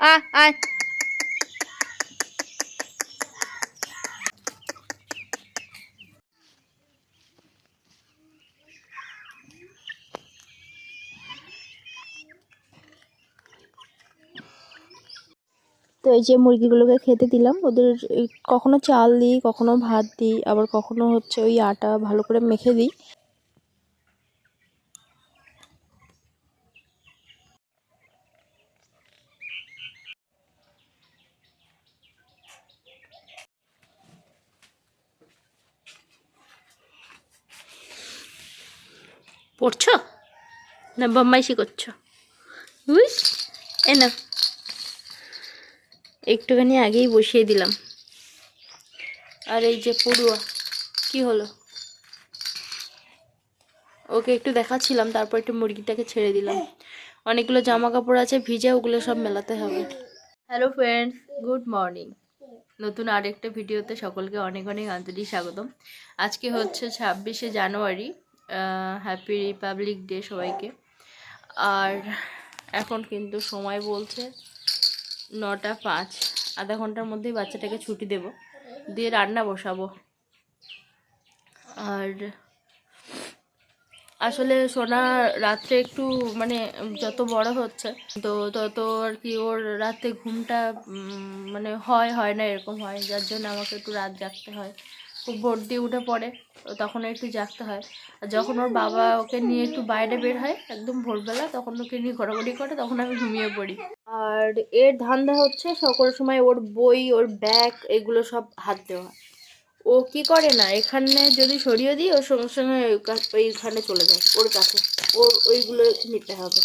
আ আয় তো এই যে মুরগিগুলোকে খেতে দিলাম, ওদের কখনো চাল দিই, কখনো ভাত দিই, আবার কখনো হচ্ছে ওই আটা ভালো করে মেখে দিই। পড়ছো? না বম্মাইশি করছ? বুঝ এ না একটুখানি আগেই বসিয়ে দিলাম। আর এই যে পড়ুয়া, কি হলো? ওকে একটু দেখাচ্ছিলাম, তারপর একটু মুরগিটাকে ছেড়ে দিলাম। অনেকগুলো জামা কাপড় আছে, ভিজে ওগুলো সব মেলাতে হবে। হ্যালো ফ্রেন্ডস গুড মর্নিং নতুন আরেকটা ভিডিওতে সকলকে অনেক অনেক আন্তরিক স্বাগতম। আজকে হচ্ছে ছাব্বিশে জানুয়ারি হ্যাপি রিপাবলিক ডে সবাইকে। আর এখন কিন্তু সময় বলছে নটা পাঁচ। আধা ঘণ্টার মধ্যেই বাচ্চাটাকে ছুটি দেব। দিয়ে রান্না বসাবো। আর আসলে সোনা রাত্রে একটু মানে যত বড় হচ্ছে, তো তত আর কি ওর রাতে ঘুমটা মানে হয় হয় না এরকম হয়। যার জন্য আমাকে একটু রাত জাগতে হয়। ভোর দিয়ে উঠে পড়ে তখন একটু জাগতে হয়। আর যখন ওর বাবা ওকে নিয়ে একটু বাইরে বের হয়, একদম ভোরবেলা, তখন ওকে নিয়ে ঘোরাঘুরি করে, তখন আমি ঘুমিয়ে পড়ি। আর এর ধান্দা হচ্ছে সকল সময় ওর বই, ওর ব্যাগ, এগুলো সব হাত দেওয়া। ও কি করে না, এখানে যদি সরিয়ে দিই ওর সঙ্গে সঙ্গে ওইখানে চলে যায়, ওর কাছে। ওর ওইগুলো নিতে হবে।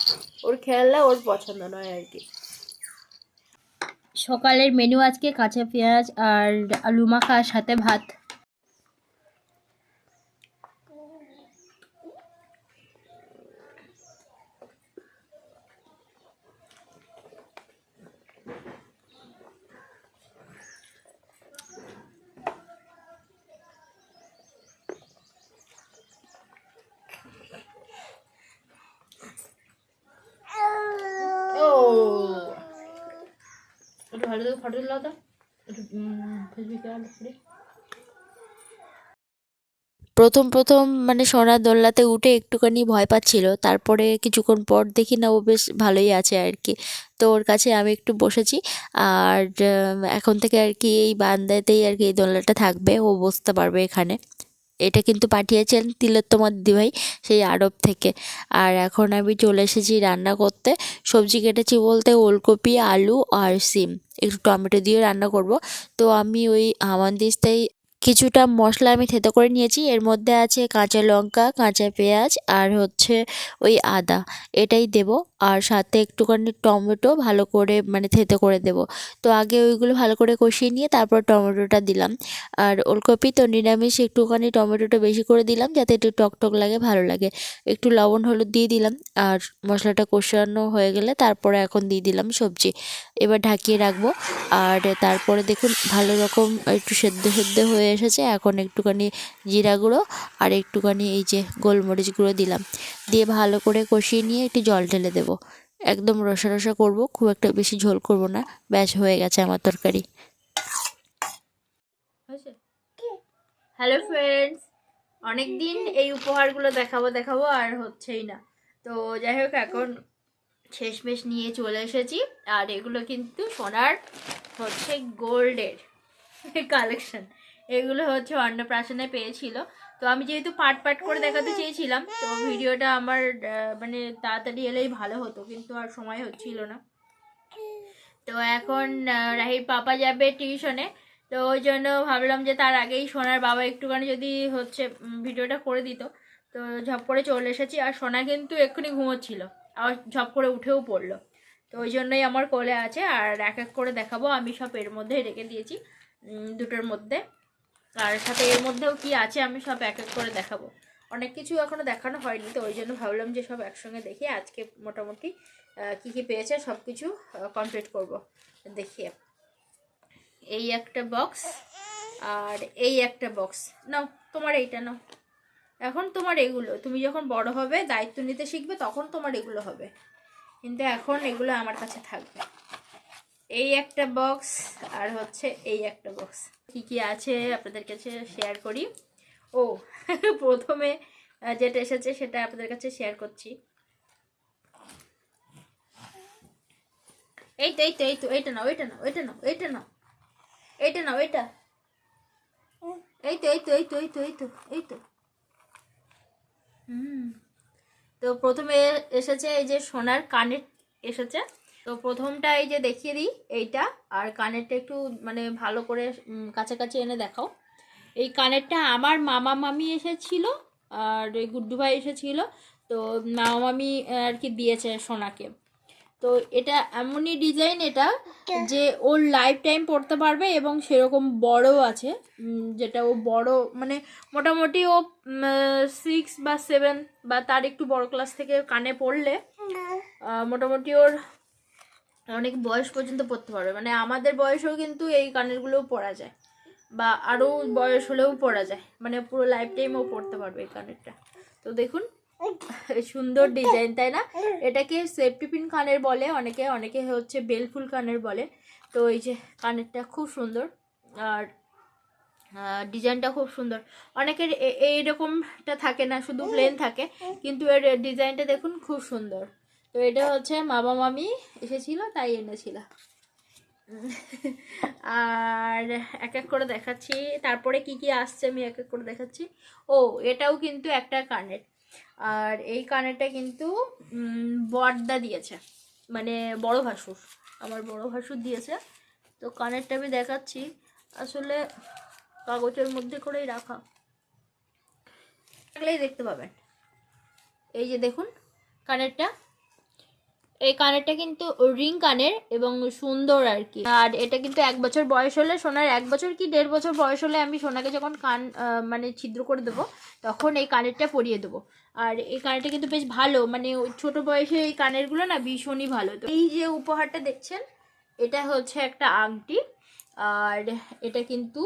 ওর খেলনা ওর পছন্দ নয় আর কি। সকালের মেনু আজকে কাঁচা পেঁয়াজ আর আলু মাখা, সাথে ভাত ও ভালো করে ফটো তুলো তো ফেসবুকে প্রথম প্রথম মানে সোনার দোলনাতে উঠে একটুখানি ভয় পাচ্ছিল। তারপরে কিছুক্ষণ পর দেখি না ও বেশ ভালোই আছে আর কি তো ওর কাছে আমি একটু বসেছি। আর এখন থেকে আর কি এই বান্দাতেই আর কি এই দোলনাটা থাকবে। ও বসতে পারবে এখানে। এটা কিন্তু পাঠিয়েছেন তিলোত্তমা দিদিভাই সেই আরব থেকে। আর এখন আমি চলে এসেছি রান্না করতে। সবজি কেটেছি বলতে ওলকপি, আলু আর সিম। একটু টমেটো দিয়ে রান্না করব। তো আমি ওই হামানদিস্তায় কিছুটা মশলা আমি থেতো করে নিয়েছি। এর মধ্যে আছে কাঁচা লঙ্কা, কাঁচা পেঁয়াজ আর হচ্ছে ওই আদা। এটাই দেব। আর সাথে একটুখানি টমেটো ভালো করে মানে থেতো করে দেব। তো আগে ওইগুলো ভালো করে কষিয়ে নিয়ে তারপর টমেটোটা দিলাম। আর ওলকপি তো নিরামিষ একটুখানি টমেটোটা বেশি করে দিলাম যাতে একটু টক টক লাগে, ভালো লাগে। একটু লবণ, হলুদ দিয়ে দিলাম। আর মশলাটা কষানো হয়ে গেলে তারপরে এখন দিয়ে দিলাম সবজি। এবার ঢাকিয়ে রাখব। আর তারপরে দেখুন ভালো রকম একটু সেদ্ধ সেদ্ধ হয়ে এসেছে, এখন একটুখানি জিরা গুঁড়ো আর একটুখানি এই যে গোলমরিচ গুঁড়ো দিলাম। দিয়ে ভালো করে কষিয়ে নিয়ে একটু জল ঢেলে দেবো। একদম রসা রসা করব, খুব একটা বেশি ঝোল করব না। ব্যাস, হয়ে গেছে আমার তরকারি। হ্যালো ফ্রেন্ডস অনেক দিন এই উপহারগুলো দেখাবো দেখাবো আর হচ্ছেই না। তো যাই হোক, এখন শেষমেশ নিয়ে চলে এসেছি। আর এগুলো কিন্তু সোনার হচ্ছে গোল্ডের কালেকশন। এগুলো হচ্ছে অন্নপ্রাশনে পেয়েছিল। তো আমি যেহেতু পাট পাট করে দেখাতে চেয়েছিলাম, তো ভিডিওটা আমার মানে তাড়াতাড়ি এলেই ভালো হতো, কিন্তু আর সময় হচ্ছিল না। তো এখন রাহির পাপা যাবে টিউশনে, তো ওই জন্য ভাবলাম যে তার আগেই সোনার বাবা একটুখানি যদি হচ্ছে ভিডিওটা করে দিত। তো ঝপ করে চলে এসেছি, আর সোনা কিন্তু এক্ষুনি ঘুমোচ্ছিল, আবার ঝপ করে উঠেও পড়ল। তো ওই জন্যই আমার কোলে আছে, আর এক এক করে দেখাবো, আমি সব এর মধ্যে রেখে দিয়েছি দুটোর মধ্যে। আর সাথে এর মধ্যেও কি আছে আমি সব এক এক করে দেখাবো। অনেক কিছু এখনও দেখানো হয়নি, তো ওই জন্য ভাবলাম যে সব একসঙ্গে দেখি, আজকে মোটামুটি কি কি পেয়েছে সব কিছু কমপ্লিট করব দেখিয়ে এই একটা বক্স আর এই একটা বক্স নাও, তোমার এইটা নাও। এখন তোমার এগুলো, তুমি যখন বড় হবে, দায়িত্ব নিতে শিখবে, তখন তোমার এগুলো হবে। কিন্তু এখন এগুলো আমার কাছে থাকবে। এই একটা বক্স আর হচ্ছে এই একটা বক্স কি কি আছে আপনাদের কাছে শেয়ার করি? ও, প্রথমে যেটা এসেছে সেটা আপনাদের কাছে শেয়ার করছি। এই তো এই তো এই তো, এইটা নাও এইটা নাও এইটা নাও এইটা নাও এইটা নাও, এইটা। এই তো এই তো এই তো এই তো এই তো এই তো। হুম। তো প্রথমে এসেছে এই যে সোনার কানের এসেছে। তো প্রথমটা এই যে দেখিয়ে দিই, এইটা। আর কানেরটা একটু মানে ভালো করে কাছাকাছি এনে দেখাও। এই কানেরটা আমার মামা মামি এসেছিল, আর ওই গুড্ডু ভাই এসেছিল, তো মামা মামি আর কি দিয়েছে সোনাকে। তো এটা এমনই ডিজাইন এটা যে ওর লাইফ টাইম পড়তে পারবে এবং সেরকম বড়ও আছে যেটা ও বড় মানে মোটামুটি ও সিক্স বা সেভেন বা তার একটু বড় ক্লাস থেকে কানে পড়লে মোটামুটি ওর অনেক বয়স পর্যন্ত পড়তে পারবে। মানে আমাদের বয়সেও কিন্তু এই কানেরগুলোও পরা যায়। বা আরও বয়স হলেও পরা যায়। মানে পুরো লাইফ টাইমও পড়তে পারবে এই কানেরটা তো দেখুন, সুন্দর ডিজাইন তাই না? এটাকে সেফটি পিন কানের বলে, অনেকে অনেকে হচ্ছে বেলফুল কানের বলে। তো এই যে কানেরটা খুব সুন্দর। আর ডিজাইনটা খুব সুন্দর। অনেকের এইরকমটা থাকে না, শুধু প্লেন থাকে। কিন্তু এর ডিজাইনটা দেখুন, খুব সুন্দর। তো এটা হচ্ছে মামা মামি এসেছিল, তাই এনেছিল। আর এক এক করে দেখাচ্ছি। তারপরে কি কি আসছে আমি এক এক করে দেখাচ্ছি। ও, এটাও কিন্তু একটা কানের। আর এই কানেরটা কিন্তু বড়দা দিয়েছে। মানে বড় ভাসুর, আমার বড় ভাসুর দিয়েছে। তো কানেরটা আমি দেখাচ্ছি। আসলে কাগজের মধ্যে করেই রাখা। থাকলেই দেখতে পাবেন। এই যে দেখুন, কানেরটা। এই কানেরটা কিন্তু রিং কানের এবং সুন্দর আর কি। আর এটা কিন্তু এক বছর বয়স হলে, সোনার এক বছর কি দেড় বছর বয়স হলে আমি সোনাকে যখন কান মানে ছিদ্র করে দেবো, তখন এই কানেরটা পরিয়ে দেবো। আর এই কানেরটা কিন্তু বেশ ভালো মানে ছোট বয়সে এই কানেরগুলো না ভীষণই ভালো। তো এই যে উপহারটা দেখছেন, এটা হচ্ছে একটা আংটি। আর এটা কিন্তু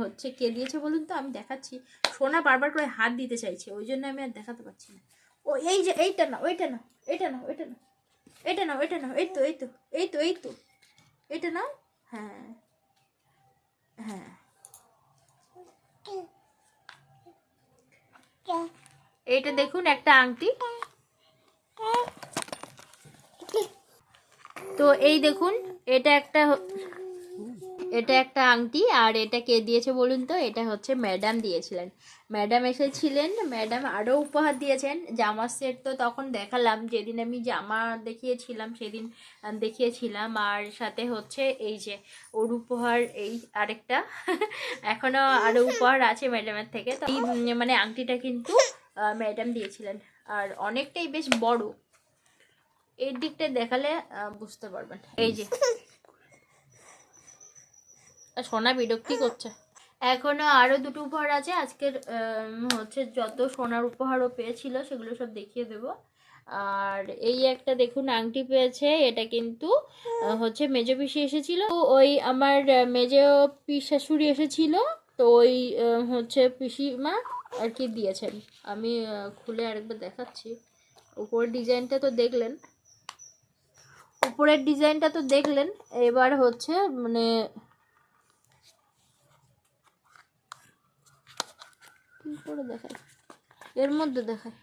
হচ্ছে কে দিয়েছে বলুন তো? আমি দেখাচ্ছি। সোনা বারবার করে হাত দিতে চাইছে, ওই জন্য আমি আর দেখাতে পারছি না। ও, এই যে, এইটা না ওইটা না এটা না ওইটা না এটা নাও এটা নাও, এই তো এই তো এই তো এই তো। এটা নাও? হ্যাঁ। হ্যাঁ। এটা দেখুন একটা আংটি। তো এই দেখুন, এটা একটা এটা একটা আংটি আর এটা কে দিয়েছে বলুন তো? এটা হচ্ছে ম্যাডাম দিয়েছিলেন। ম্যাডাম এসেছিলেন, ম্যাডাম আরও উপহার দিয়েছেন। জামার সেট তো তখন দেখালাম, যেদিন আমি জামা দেখিয়েছিলাম সেদিন দেখিয়েছিলাম। আর সাথে হচ্ছে এই যে ওর উপহার, এই আরেকটা। এখনও আরও উপহার আছে ম্যাডামের থেকে। তো মানে আংটিটা কিন্তু ম্যাডাম দিয়েছিলেন। আর অনেকটাই বেশ বড়। এর দিকটা দেখালে বুঝতে পারবেন। এই যে সোনা বিরক্তি করছে। এখনও আরও দুটো উপহার আছে। আজকের হচ্ছে যত সোনার উপহারও পেয়েছিল সেগুলো সব দেখিয়ে দেব। আর এই একটা দেখুন, আংটি পেয়েছে। এটা কিন্তু হচ্ছে মেজো পিসি এসেছিল। ওই আমার মেজো শাশুড়ি এসেছিল। তো ওই হচ্ছে পিসিমা আর কি দিয়েছেন। আমি খুলে আরেকবার দেখাচ্ছি। উপরের ডিজাইনটা তো দেখলেন। উপরের ডিজাইনটা তো দেখলেন। এবার হচ্ছে মানে করে দেখায় এর মধ্যে দেখায়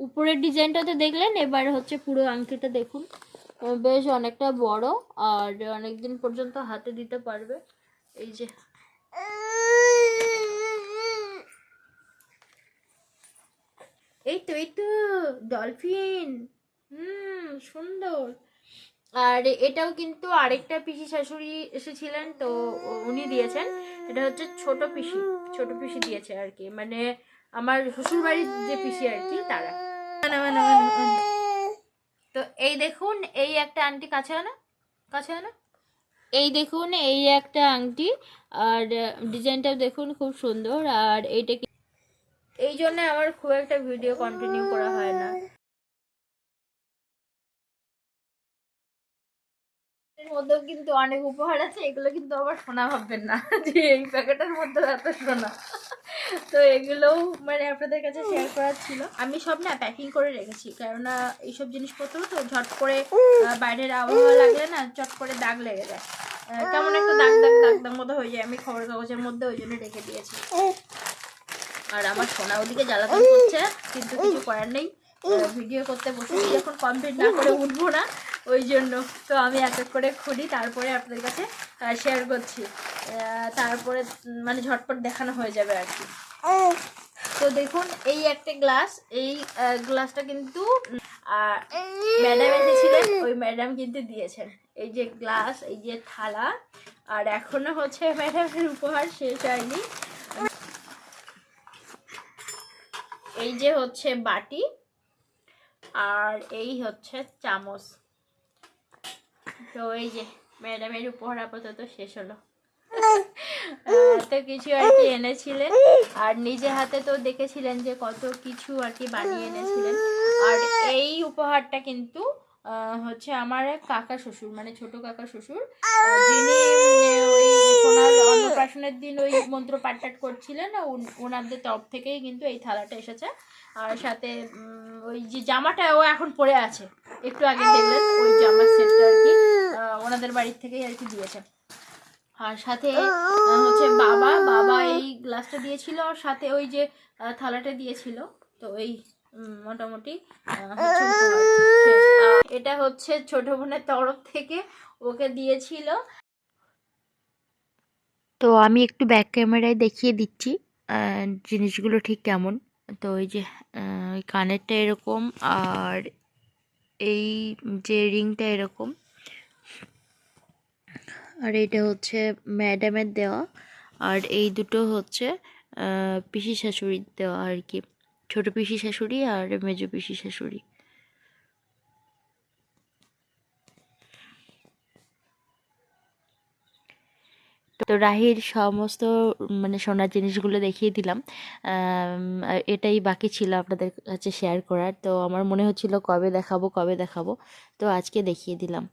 উপরের ডিজাইনটা তো দেখলেন, এবার হচ্ছে পুরো আংটিটা দেখুন। বেশ অনেকটা বড়, আর অনেক দিন পর্যন্ত হাতে দিতে পারবে। এই যে। এই তো এই তো, ডলফিন। হুম, সুন্দর। আর এটাও কিন্তু আরেকটা পিসি শাশুড়ি এসেছিলেন তো উনি দিয়েছেন। এটা হচ্ছে ছোট পিসি ছোট পিসি দিয়েছে আর কি। মানে আমার শ্বশুর বাড়ির যে পিসি আর কি তারা। তো এই দেখুন এই একটা আংটি কাছে আনা কাছে আনা। এই দেখুন এই একটা আংটি আর ডিজাইনটা দেখুন খুব সুন্দর আর এইটা এই জন্য আমার খুব একটা ভিডিও কন্টিনিউ করা হয় না। এর মধ্যেও কিন্তু অনেক উপহার আছে, এগুলো কিন্তু আবার সোনা ভাববেন না। যে এই প্যাকেটের মধ্যে এত সোনা। তো এগুলোও মানে আপনাদের কাছে শেয়ার করার ছিল। আমি সব না প্যাকিং করে রেখেছি, কেননা এইসব জিনিসপত্র তো ঝট করে বাইরের আবহাওয়া লাগলে না চট করে দাগ লেগে যায়। কেমন একটা দাগ দাগ দাগ দাগ মতো হয়ে যায়। আমি খবর কাগজের মধ্যে ওই জন্য রেখে দিয়েছি। আর আমার সোনা ওদিকে জ্বালাতন করছে, কিন্তু কিছু করার নেই। ভিডিও করতে বসেছি যখন কমপ্লিট না করে উঠবো না। ওই জন্য। তো আমি এক এক করে খুলি, তারপরে আপনাদের কাছে শেয়ার করছি। তারপরে মানে ঝটপট দেখানো হয়ে যাবে আর কি। তো দেখুন, এই একটা গ্লাস এই গ্লাসটা কিন্তু ম্যাডাম এসেছিলেন, ওই ম্যাডাম কিন্তু দিয়েছেন। এই যে গ্লাস এই যে থালা, আর এখনও হচ্ছে ম্যাডামের উপহার শেষ হয়নি। এই যে হচ্ছে বাটি, আর এই হচ্ছে চামচ। তো এই যে ম্যাডামের উপহার আপাতত শেষ হলো। তো কিছু আর কি এনেছিলেন। আর নিজে হাতে তো দেখেছিলেন যে কত কিছু আর কি বানিয়ে এনেছিলেন। আর এই উপহারটা কিন্তু আহ, হচ্ছে আমার এক কাকা শ্বশুর মানে ছোট কাকা শ্বশুর যিনি সোনার অন্নপ্রাশনের দিন ওই মন্ত্র পাঠ টাট করছিলেন ওনাদের তরফ থেকেই কিন্তু এই থালাটা এসেছে। আর সাথে ওই যে জামাটা ও এখন পরে আছে। একটু আগে দেখলেন ওই জামার সেটটা আর কি ওনাদের বাড়ির থেকেই আর কি দিয়েছে। আর সাথে হচ্ছে বাবা বাবা এই গ্লাসটা দিয়েছিল আর সাথে ওই যে থালাটা দিয়েছিল। তো এই মোটামুটি এটা হচ্ছে ছোট বোনের তরফ থেকে ওকে দিয়েছিল। তো আমি একটু ব্যাক ক্যামেরায় দেখিয়ে দিচ্ছি জিনিসগুলো ঠিক কেমন। তো ওই যে ওই কানেরটা এরকম, আর এই যে রিংটা এরকম। আর এটা হচ্ছে ম্যাডামের দেওয়া, আর এই দুটো হচ্ছে পিসি শাশুড়ির দেওয়া আর কি। ছোট পিসি শাশুড়ি আর মেজো পিসি শাশুড়ি। তো রাহির সমস্ত মানে সোনার জিনিসগুলো দেখিয়ে দিলাম। এটাই বাকি ছিল আপনাদের কাছে শেয়ার করার। তো আমার মনে হচ্ছিল কবে দেখাবো কবে দেখাবো। তো আজকে দেখিয়ে দিলাম।